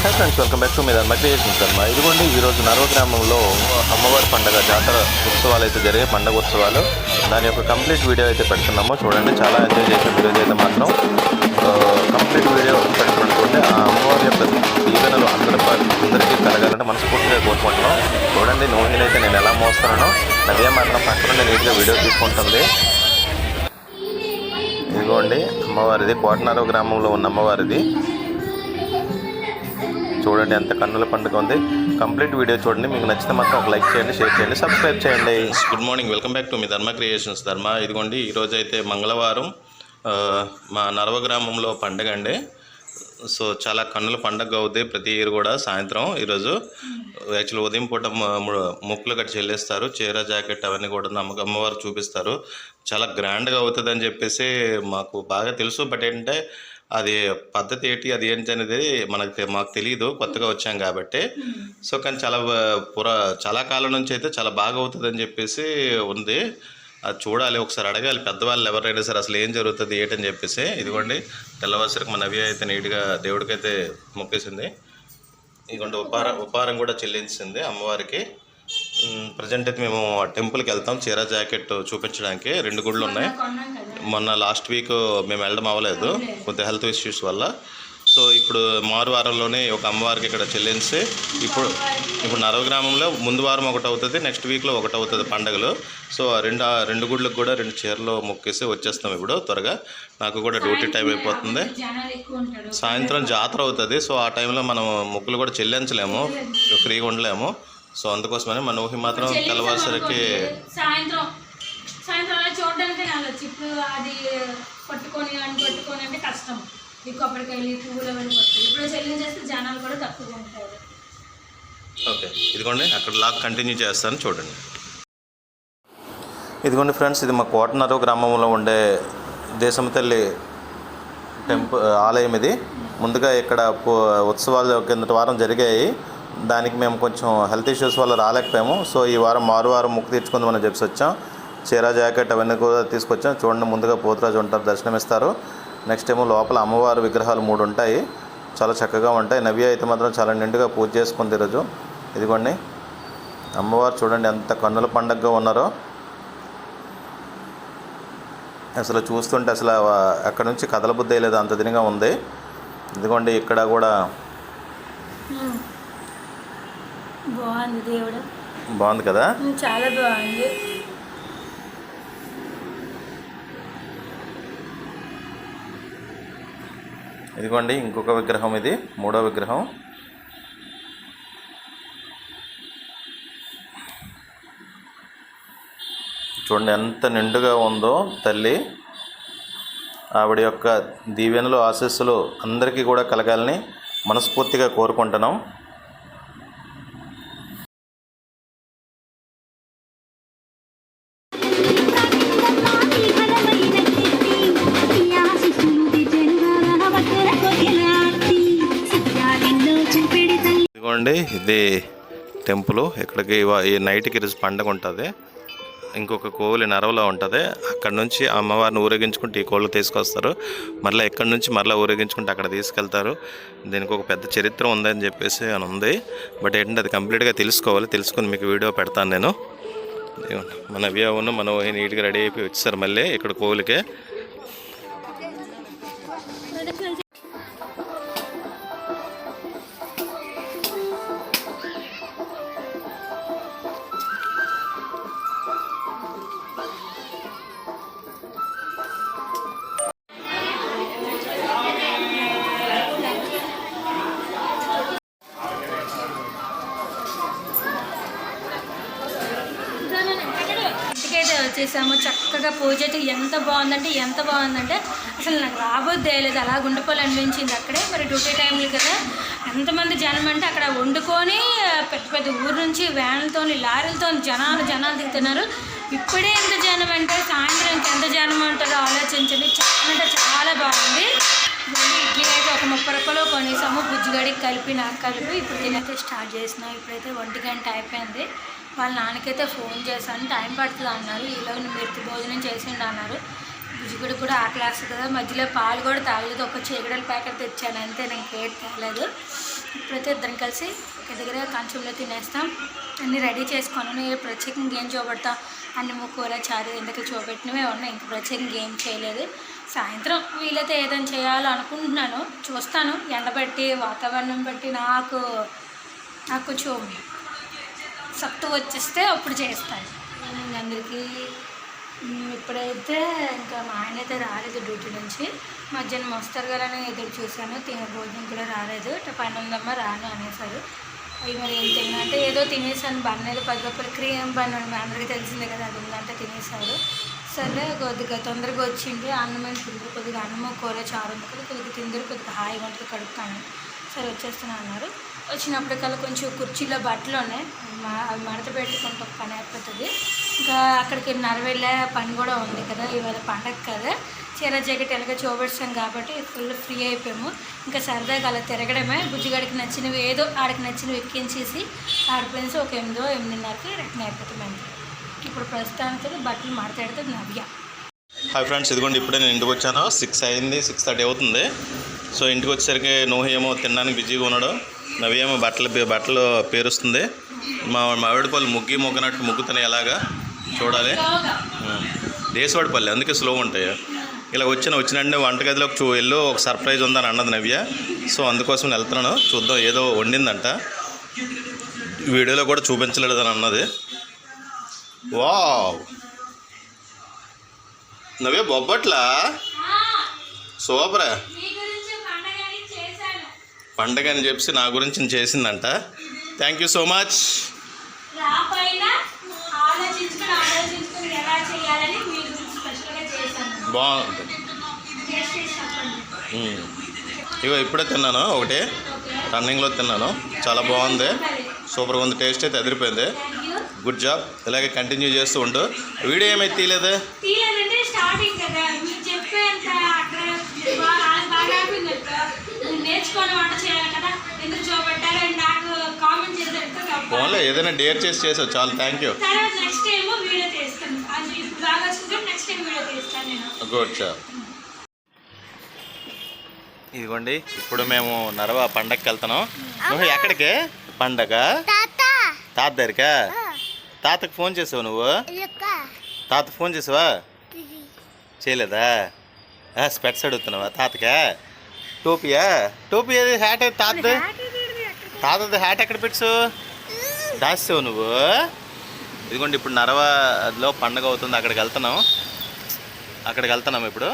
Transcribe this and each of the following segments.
Hi friends welcome back to me Dharma creations ధర్మ ఇదిగోండి ఈరోజు నరవ గ్రామంలో అమ్మవారి పండగ జాతర ఉత్సవాలు అయితే జరిగే పండగ ఉత్సవాలు. దాని యొక్క కంప్లీట్ వీడియో అయితే పెడుతున్నాము. చూడండి చాలా ఎంజాయ్ చేసే వీడియోస్ అయితే మాత్రం. కంప్లీట్ వీడియో పెడుతున్నటువంటి ఆ అమ్మవారి యొక్క దీవెనలు అందరి అందరికీ కలగాలంటే మనస్ఫూర్తిగా కోరుకుంటున్నాం. చూడండి నోహిని అయితే నేను ఎలా మోస్తున్నానో అదే మాత్రం పక్కన నీట్గా వీడియో తీసుకుంటుంది. ఇదిగోండి అమ్మవారిది కోటనరవ గ్రామంలో ఉన్న అమ్మవారిది. చూడండి ఎంత కన్నుల పండుగ ఉంది. కంప్లీట్ వీడియో చూడండి. మీకు నచ్చితే మాత్రం ఒక లైక్ చేయండి షేర్ చేయండి సబ్స్క్రైబ్ చేయండి. Good morning welcome back to me Dharma creations. ధర్మ ఇదిగోండి ఈరోజు అయితే మంగళవారం. మా నరవ గ్రామంలో పండుగ అండి. సో చాలా కన్నుల పండగ అవుతాయి ప్రతి ఇయర్ కూడా సాయంత్రం ఈరోజు. యాక్చువల్ ఉదయం పూట ముక్కులు కట్టి చెల్లేస్తారు. చీర జాకెట్ అవన్నీ కూడా నమ్మకం అమ్మవారు చూపిస్తారు. చాలా గ్రాండ్గా అవుతుంది అని చెప్పేసి మాకు బాగా తెలుసు. బట్ ఏంటంటే అది పద్ధతి ఏంటి అది ఏంటి అనేది మనకు మాకు తెలియదు కొత్తగా వచ్చాం కాబట్టి. సో కానీ చాలా పురా చాలా కాలం నుంచి అయితే చాలా బాగా అవుతుంది అని చెప్పేసి ఉంది. అది చూడాలి ఒకసారి అడగాలి. పెద్దవాళ్ళు ఎవరైనా సరే అసలు ఏం జరుగుతుంది ఏంటని చెప్పేసి. ఇదిగోండి తెల్లవాసరికి మన నవ్య అయితే నీట్గా దేవుడికైతే మొక్కేసింది. ఇదిగోండి ఉపారం ఉపారం కూడా చెల్లించింది అమ్మవారికి. ప్రజెంట్ అయితే మేము టెంపుల్కి వెళ్తాం. చీర జాకెట్ చూపించడానికి రెండు గుళ్ళు ఉన్నాయి. మొన్న లాస్ట్ వీక్ మేము వెళ్ళడం అవ్వలేదు కొద్దిగా హెల్త్ ఇష్యూస్ వల్ల. సో ఇప్పుడు మారు వారంలోనే ఒక అమ్మవారికి ఇక్కడ చెల్లించి ఇప్పుడు ఇప్పుడు నరవ గ్రామంలో ముందు వారం ఒకటి అవుతుంది నెక్స్ట్ వీక్లో ఒకటి అవుతుంది పండగలు. సో ఆ రెండు రెండు గుడ్లకు కూడా రెండు చీరలు మొక్కేసి వచ్చేస్తాం ఇప్పుడు త్వరగా. నాకు కూడా డ్యూటీ టైం అయిపోతుంది. సాయంత్రం జాతర అవుతుంది. సో ఆ టైంలో మనం మొక్కులు కూడా చెల్లించలేము ఫ్రీగా ఉండలేము. సో అందుకోసమని మన ఊహి మాత్రం తెల్లవారుసరికి సాయంత్రం సాయంత్రం అలా చూడడానికి వెళ్ళొచ్చు ఇప్పుడు అది పట్టుకొని అని పట్టుకొని అంటే కష్టం. ఈ కొబ్బరికాయలు ఈ పువ్వులు అవన్నీ పట్టుకొని ఇప్పుడు చెల్లించేస్తే జనాలు కూడా తక్కువ ఉంటారు. ఓకే. ఇదిగోండి అక్కడ లాగ్ కంటిన్యూ చేస్తాను చూడండి. ఇదిగోండి ఫ్రెండ్స్ ఇది మా కోటనరు గ్రామంలో ఉండే దేశం తల్లి టెంపుల్ ఆలయం ఇది. ముందుగా ఇక్కడ ఉత్సవాలు కిందటి వారం జరిగాయి. దానికి మేము కొంచెం హెల్త్ ఇష్యూస్ వల్ల రాలేకపోయాము. సో ఈ వారం మారు వారం ముక్కు తీర్చుకుందామని చెప్పి వచ్చాం. చీర జాకెట్ అవన్నీ కూడా తీసుకొచ్చాం. చూడండి ముందుగా పోతురాజు ఉంటారు దర్శనమిస్తారు. నెక్స్ట్ ఏమో లోపల అమ్మవారి విగ్రహాలు మూడు ఉంటాయి. చాలా చక్కగా ఉంటాయి. నవ్య అయితే మాత్రం చాలా నిండుగా పూజ చేసుకుంది ఈరోజు ఇదిగోండి. అమ్మవారు చూడండి ఎంత కన్నుల పండగగా ఉన్నారో. అసలు చూస్తుంటే అసలు అక్కడ నుంచి కదలబుద్ధి లేదు అంత దినిగా ఉంది. ఇదిగోండి ఇక్కడ కూడా బాగుంది దేవుడు. బాగుంది కదా? చాలా బాగుంది. ఇదిగోండి ఇంకొక విగ్రహం ఇది మూడో విగ్రహం. చూడండి ఎంత నిండుగా ఉందో తల్లి. ఆవిడ యొక్క దీవెనలు ఆశీస్సులు అందరికీ కూడా కలగాలని మనస్ఫూర్తిగా కోరుకుంటున్నాం. ఇదిగోండి ఇది టెంపుల్. ఇక్కడికి ఈ నైట్కి ఈరోజు పండగ ఉంటుంది. ఇంకొక కోవిలి నరవలో ఉంటుంది. అక్కడ నుంచి అమ్మవారిని ఊరేగించుకుంటూ ఈ కోళ్ళు తీసుకొస్తారు. మరలా ఎక్కడి నుంచి మరలా ఊరేగించుకుంటూ అక్కడ తీసుకెళ్తారు. దీనికి ఒక పెద్ద చరిత్ర ఉందని చెప్పేసి అని ఉంది. బట్ ఏంటంటే అది కంప్లీట్గా తెలుసుకోవాలి. తెలుసుకొని మీకు వీడియో పెడతాను నేను. మన వ్యావును మన ఊహి నీట్గా రెడీ అయిపోయి వచ్చేసారు మళ్ళీ ఇక్కడ కోవిలికే. చేసాము చక్కగా పూజ అయితే ఎంత బాగుందంటే ఎంత బాగుందంటే అసలు నాకు రాబోద్దే లేదు అలా గుండెపోలు అనిపించింది అక్కడే. మరి డ్యూటీ టైంలు కదా. ఎంతమంది జనం అంటే అక్కడ వండుకొని పెద్ద పెద్ద ఊరు నుంచి వ్యాన్లతో లారీలతో జనాలు జనాలు దిగుతున్నారు. ఇప్పుడే ఎంత జనం అంటే సాయంత్రం ఎంత జనం ఉంటుందో ఆలోచించండి. చాలా అంటే చాలా బాగుంది. ఇడ్లీ అయితే ఒక ముప్పై రూపాయలు కొనేసాము. బుజ్జిగడికి కలిపి నాకు కలిపి ఇప్పుడు తినైతే స్టార్ట్ చేసినాం ఇప్పుడైతే ఒంటి గంట అయిపోయింది. వాళ్ళ నాన్నకైతే ఫోన్ చేశాను. టైం పడుతుంది అన్నారు. ఈలోగా మీరు భోజనం చేసిండు అన్నారు. బుజ్జిగుడి కూడా ఆకలేస్తుంది కదా. మధ్యలో పాలు కూడా తాగలేదు. ఒక చీకడల ప్యాకెట్ తెచ్చాను. అంతే నేను కేట్ తేలేదు. ఇప్పుడైతే ఇద్దరం కలిసి ఒక దగ్గర కంచంలో తినేస్తాం. అన్నీ రెడీ చేసుకొని నేను ప్రత్యేకంగా ఏం చూపెడతా? అన్ని కూర చారు ఎందుకు చూపెట్టినవే ఉన్నాయి. ఇంక ప్రత్యేకంగా ఏం చేయలేదు. సాయంత్రం వీలైతే ఏదైనా చేయాలో అనుకుంటున్నాను. చూస్తాను. ఎండబట్టి వాతావరణం బట్టి నాకు నాకు కొంచెం సత్తు వచ్చేస్తే అప్పుడు చేస్తాను అందరికీ. ఇప్పుడైతే ఇంకా మా ఆయన అయితే రాలేదు డ్యూటీ నుంచి. మధ్యాహ్నం వస్తారు కదా అని ఎదురు చూశాను తినే భోజనం కూడా రాలేదు. ఇట్లా పని ఉందమ్మా రాను అనేసారు. అవి మరి ఏం తిన్నా అంటే ఏదో తినేసాను బన్నెలు పది రూపాయలు క్రీమ్ బన్ మీ అందరికీ తెలిసిందే కదా అది ఉందంటే తినేసారు. సరే కొద్దిగా తొందరగా వచ్చింది. అన్నమైన తింది కొద్దిగా అన్నము కూర చారు ఉంది కదా కొద్దిగా తిందరు కొద్దిగా హాయిగా ఉంటుంది కడుపుతాను సరే వచ్చేస్తున్నా అన్నారు. వచ్చినప్పటికల్లా కొంచెం కుర్చీలో బట్టలు ఉన్నాయి మా- అవి మడత పెట్టుకుంటే పని అయిపోతుంది. ఇంకా అక్కడికి నరవేళ్ళ పని కూడా ఉంది కదా ఇవాళ పండగ కదా. చీర జాకెట్ ఎలాగ చూపెడతాం కాబట్టి ఫుల్ ఫ్రీ అయిపోయాము. ఇంకా సరదాగా అలా తిరగడమే. బుజ్జిగాడికి నచ్చినవి ఏదో ఆడికి నచ్చినవి ఎక్కించేసి ఆడిపోయినసి ఒక ఎనిమిదో ఎనిమిదిన్నరకి రిటర్న్ అయిపోతాం ఇప్పుడు ప్రస్తుతానికి బట్టలు మడతెడుతుంది నవ్య. హాయ్ ఫ్రెండ్స్ ఇదిగోండి ఇప్పుడే నేను ఇంటికి వచ్చాను. సిక్స్ అయింది సిక్స్ థర్టీ అవుతుంది. సో ఇంటికి వచ్చేసరికి నోహి ఏమో తినడానికి బిజీగా ఉన్నాడు. నవి ఏమో బట్టలు బట్టలు పేరుస్తుంది. మా మామిడిపల్లి ముగ్గి మొగ్గనట్టు ముగ్గుతున్నాయి ఎలాగా చూడాలి. దేశవాడిపల్లి అందుకే స్లో ఉంటాయి. ఇలా వచ్చిన వచ్చినంటే వంటగదిలోకి చూ వెళ్ళు ఒక సర్ప్రైజ్ ఉందని అన్నది నవ్య. సో అందుకోసం వెళ్తున్నాను. చూద్దాం ఏదో వండిందంట. వీడియోలో కూడా చూపించలేదని అన్నది. వావ్! నవ్వే బొబ్బట్లా? సూపరా మీ గురించి పండగ చేశాను పండగ అని చెప్పి నా గురించి చేసిందంట. Thank you so much um. ఇగో ఇప్పుడే తిన్నాను ఒకటి. రన్నింగ్లో తిన్నాను. చాలా బాగుంది. సూపర్గా ఉంది. టేస్ట్ అయితే అదిరిపోయింది. గుడ్ జాబ్ ఇలాగే కంటిన్యూ చేస్తూ ఉండు. వీడియో ఏమైతే తీయలేదు తీయాలంటే స్టార్టింగ్ కదా మీరు చెప్పేంత అక్కడ బాగా బాగా అయిపోయింది అనుకో. మీరు నేర్చుకొని వంట చేయాలి కదా? ఎందుకు చూపెట్టారు అని నాకు కామెంట్ ఫోన్లో ఏదైనా డేర్ చేసి చేసావు చాలా థ్యాంక్ యూ తర్వాత నెక్స్ట్ టైం వీడియో తీస్తాను. అది ఇప్పుడు బాగా వచ్చింది నెక్స్ట్ టైం వీడియో తీస్తాను నేను. గుడ్ జాబ్ ఇదిగోండి ఇప్పుడు మేము నరవ పండగకి వెళ్తున్నాం. నువ్వు ఎక్కడికి? పండగ? తాత. దగ్గరికా? తాతకు ఫోన్ చేసావు నువ్వు? తాత ఫోన్ చేసావా? చేయలేదా? ఆ, స్పెట్స్ అడుగుతున్నావా? తాతకా? టోపియా? టోపీ ఏది? హ్యాట్ అయితే తాతది? తాతది హ్యాట్ ఎక్కడ పెట్టు దాస్తావు నువ్వు? ఇదిగోండి ఇప్పుడు నరవలో పండగ అవుతుంది. అక్కడికి వెళ్తున్నాం. అక్కడికి వెళ్తున్నాం ఇప్పుడు.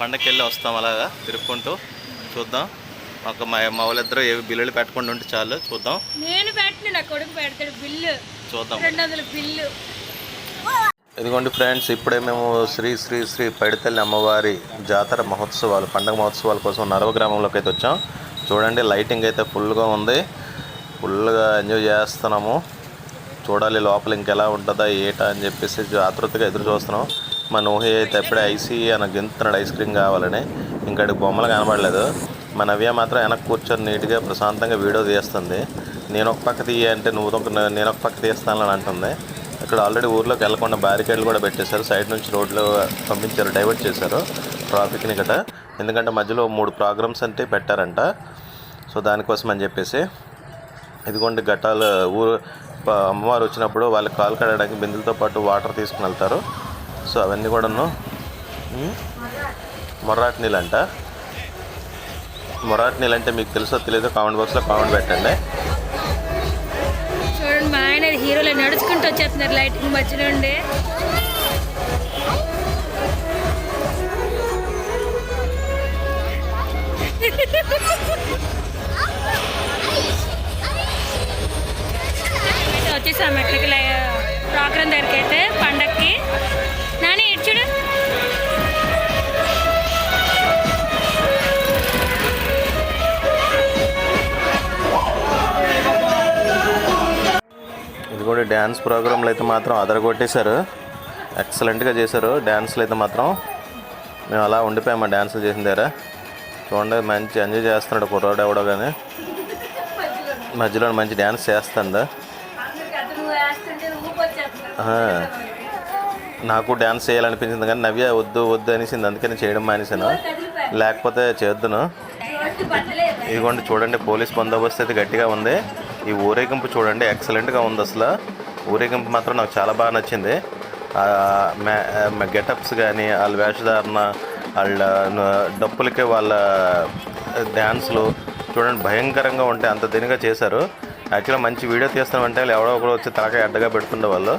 పండగకి వెళ్ళి వస్తాం అలాగా తిరుక్కుంటూ. చూద్దాం. ఒక మా మా వాళ్ళిద్దరూ ఏవి బిల్లులు పెట్టకుండా ఉంటే చాలు. చూద్దాం. నేను పెట్టిన నా కొడుకు పెడతాడు బిల్లు. చూద్దాం. రెండు వందల బిల్లు. ఇదిగోండి ఫ్రెండ్స్ ఇప్పుడే మేము శ్రీ శ్రీ శ్రీ పైడితల్లి అమ్మవారి జాతర మహోత్సవాలు పండగ మహోత్సవాల కోసం నరవ గ్రామంలోకి అయితే వచ్చాం. చూడండి లైటింగ్ అయితే ఫుల్గా ఉంది. ఫుల్గా ఎంజాయ్ చేస్తున్నాము. చూడాలి లోపల ఇంకెలా ఉంటుందా ఏటా అని చెప్పేసి ఆతృతగా ఎదురు చూస్తున్నాం. మా నోహి అయితే ఎప్పుడే ఐసీ అని గెంతున్నాడు ఐస్ క్రీమ్ కావాలని ఇంకటి బొమ్మలు కనబడలేదు. మా నవ్య మాత్రం వెనక్కి కూర్చొని నీట్గా ప్రశాంతంగా వీడియో తీస్తుంది. నేను ఒక పక్క తీయ అంటే నువ్వు ఒక నేను ఒక పక్క తీస్తానని అంటుంది. ఇక్కడ ఆల్రెడీ ఊర్లోకి వెళ్ళకుండా బ్యారికేడ్లు కూడా పెట్టేశారు. సైడ్ నుంచి రోడ్లు పంపించారు డైవర్ట్ చేశారు ట్రాఫిక్ని గట ఎందుకంటే మధ్యలో మూడు ప్రోగ్రామ్స్ అంటే పెట్టారంట. సో దానికోసం అని చెప్పేసి ఇదిగోండి ఘట్టాలు ఊరు అమ్మవారు వచ్చినప్పుడు వాళ్ళకి కాలు కడగడానికి బిందులతో పాటు వాటర్ తీసుకుని వెళ్తారు. సో అవన్నీ కూడాను ఉమ్, మొర్రాటి నీళ్ళు అంట. మొర్రాటి నీళ్ళు అంటే మీకు తెలుసో తెలియదో కామెంట్ బాక్స్లో కామెంట్ పెట్టండి. చూడండి మా ఆయన హీరోలే నడుచు వచ్చేస్తున్నారు లైటింగ్ మధ్యలో వచ్చేసాం అయితే ఎక్కడికి ప్రోగ్రామ్ దగ్గరికి అయితే పండక్కి. కూడా డ్యాన్స్ ప్రోగ్రాంలు అయితే మాత్రం అదరగొట్టేశారు. ఎక్సలెంట్గా చేశారు. డ్యాన్స్లు అయితే మాత్రం మేము అలా ఉండిపోయాము డ్యాన్సులు చేసిన దగ్గర. చూడండి మంచి ఎంజాయ్ చేస్తున్నాడు కుర్రాడు ఎవడో కానీ మధ్యలో మంచి డ్యాన్స్ ఆహా. నాకు డ్యాన్స్ చేయాలనిపించింది కానీ నవ్య వద్దు వద్దు అనేసింది. అందుకని చేయడం మానేశాను. లేకపోతే చేద్దును. ఇదిగోండి చూడండి పోలీస్ బందోబస్తు అయితే గట్టిగా ఉంది. ఈ ఊరేగింపు చూడండి ఎక్సలెంట్గా ఉంది అసలు. ఊరేగింపు మాత్రం నాకు చాలా బాగా నచ్చింది. గెటప్స్ కానీ వాళ్ళ వేషధారణ వాళ్ళ డప్పులకి వాళ్ళ డ్యాన్స్లు చూడండి భయంకరంగా ఉంటాయి. అంత దీనిగా చేశారు. యాక్చువల్గా మంచి వీడియో తీస్తామంటే వాళ్ళు ఎవడో ఒకడు వచ్చి తలకాయ అడ్డగా పెడుతుండే వాళ్ళు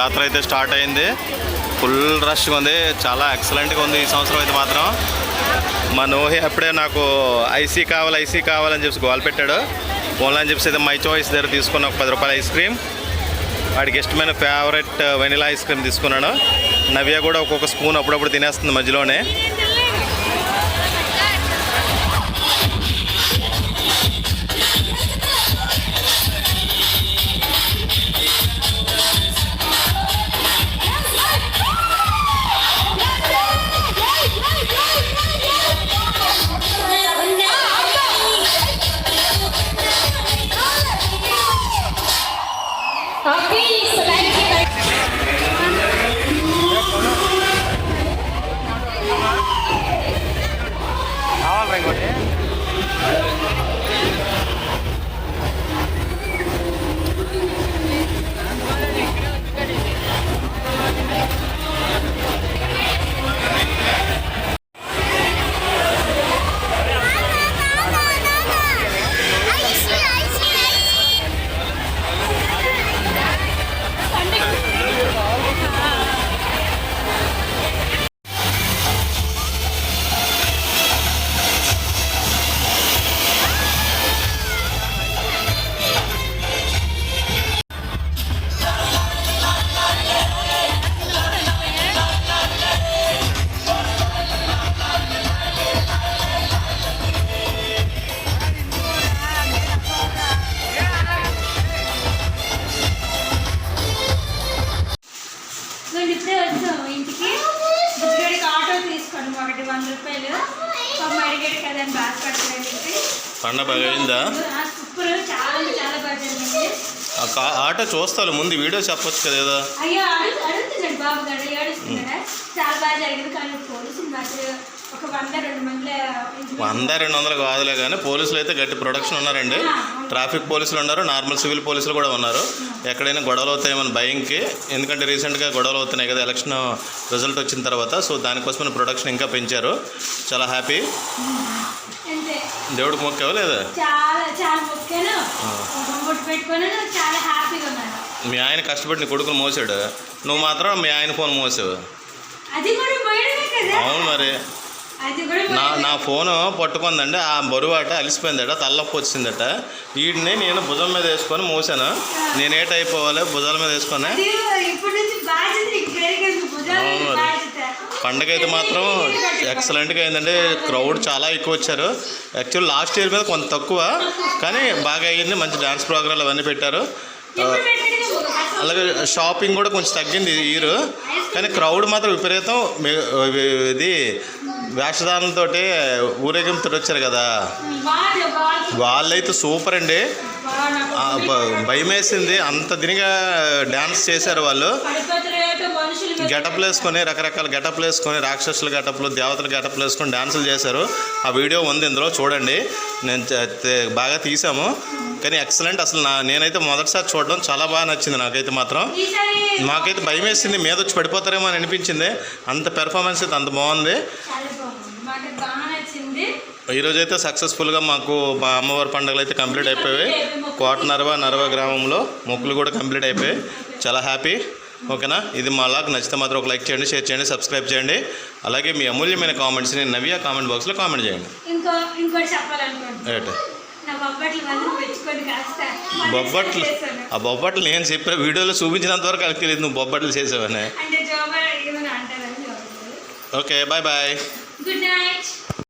జాతర అయితే స్టార్ట్ అయింది. ఫుల్ రష్గా ఉంది. చాలా ఎక్సలెంట్గా ఉంది ఈ సంవత్సరం అయితే మాత్రం. మా నోహి అప్పుడే నాకు ఐసీ కావాలి ఐసీ కావాలని చెప్పి గోల్ పెట్టాడు. ఓన్లైన్ చెప్పేసి అయితే మై చాయిస్ దగ్గర తీసుకున్న ఒక పది రూపాయల ఐస్ క్రీమ్ వాడికి ఇష్టమైన ఫేవరెట్ వెనిలా ఐస్ క్రీమ్ తీసుకున్నాను. నవ్య కూడా ఒక్కొక్క స్పూన్ అప్పుడప్పుడు తినేస్తుంది మధ్యలోనే. పండ బాగా అయిందా? ఆ సూపర్ చాలా అంటే చాలా బాగా జరిగింది ఆ కా- ఆటో చూస్తాను ముందు వీడియో చెప్పొచ్చు కదా ఏదో వంద రెండు వందలు కాదులే కానీ పోలీసులు అయితే గట్టి ప్రొడక్షన్ ఉన్నారండి. ట్రాఫిక్ పోలీసులు ఉన్నారు నార్మల్ సివిల్ పోలీసులు కూడా ఉన్నారు. ఎక్కడైనా గొడవలు అవుతాయేమో భయంకి. ఎందుకంటే రీసెంట్గా గొడవలు అవుతున్నాయి కదా ఎలక్షన్ రిజల్ట్ వచ్చిన తర్వాత. సో దానికోసమైన ప్రొడక్షన్ ఇంకా పెంచారు. చాలా హ్యాపీ. దేవుడికి మొక్కావా లేదా? చాలా చాలా బొట్టు పెట్టుకొని చాలా హ్యాపీగా ఉన్నాను. మీ ఆయన కష్టపడి నీ కొడుకుని మోసాడు? నువ్వు మాత్రం మీ ఆయన ఫోన్ మోసావు? అది కూడా కదా. అవును మరి. నా. నా ఫోను పట్టుకుందండి ఆ బరువు అట అలిసిపోయిందట తల్లొప్పి వచ్చిందట. వీటిని నేను భుజం మీద వేసుకొని మోసాను. నేనేట్ అయిపోవాలి భుజాల మీద వేసుకొని? అవును పండగ అయితే మాత్రం ఎక్సలెంట్గా అయిందండి. క్రౌడ్ చాలా ఎక్కువ వచ్చారు. యాక్చువల్ లాస్ట్ ఇయర్ మీద కొంత తక్కువ కానీ బాగా అయ్యింది. మంచి డ్యాన్స్ ప్రోగ్రాంలు అవన్నీ పెట్టారు. అలాగే షాపింగ్ కూడా కొంచెం తగ్గింది ఇయర్ కానీ క్రౌడ్ మాత్రం విపరీతం. ఇది వేషధానంతో ఊరేగింపుతో వచ్చారు కదా. వాళ్ళైతే సూపర్ అండి. భయం వేసింది అంత దినిగా డ్యాన్స్ చేశారు వాళ్ళు. గెటప్లు వేసుకొని రకరకాల గెటప్లు వేసుకొని రాక్షసుల గెటప్లు దేవతల గెటప్లు వేసుకొని డ్యాన్సులు చేశారు. ఆ వీడియో ఉంది ఇందులో చూడండి. నేను బాగా తీసాము కానీ ఎక్సలెంట్ అసలు నా నేనైతే మొదటిసారి చూడడం చాలా బాగా నచ్చింది నాకైతే మాత్రం. మాకైతే భయం వేసింది మీద వచ్చి పడిపోతారేమో అని అనిపించింది. అంత పెర్ఫార్మెన్స్ అయితే అంత బాగుంది. ఈరోజు అయితే సక్సెస్ఫుల్గా మాకు మా అమ్మవారి పండుగలు అయితే కంప్లీట్ అయిపోయాయి. కోట నరవ నరవ గ్రామంలో మొక్కులు కూడా కంప్లీట్ అయిపోయాయి. చాలా హ్యాపీ. ఓకేనా? ఇది మా లాగ్ నచ్చితే మాత్రం ఒక లైక్ చేయండి షేర్ చేయండి సబ్స్క్రైబ్ చేయండి. అలాగే మీ అమూల్యమైన కామెంట్స్ని నవ్య కామెంట్ బాక్స్లో కామెంట్ చేయండి. ఇంకో ఇంకోటి చెప్పాలనుకుంటున్నాను ఏట? నా బొబ్బట్లు. ఆ బొబ్బట్లు నేను చెప్పే వీడియోలో చూపించినంత వరకు నాకు తెలియదు నువ్వు బొబ్బట్లు చేసావని. Okay bye bye good night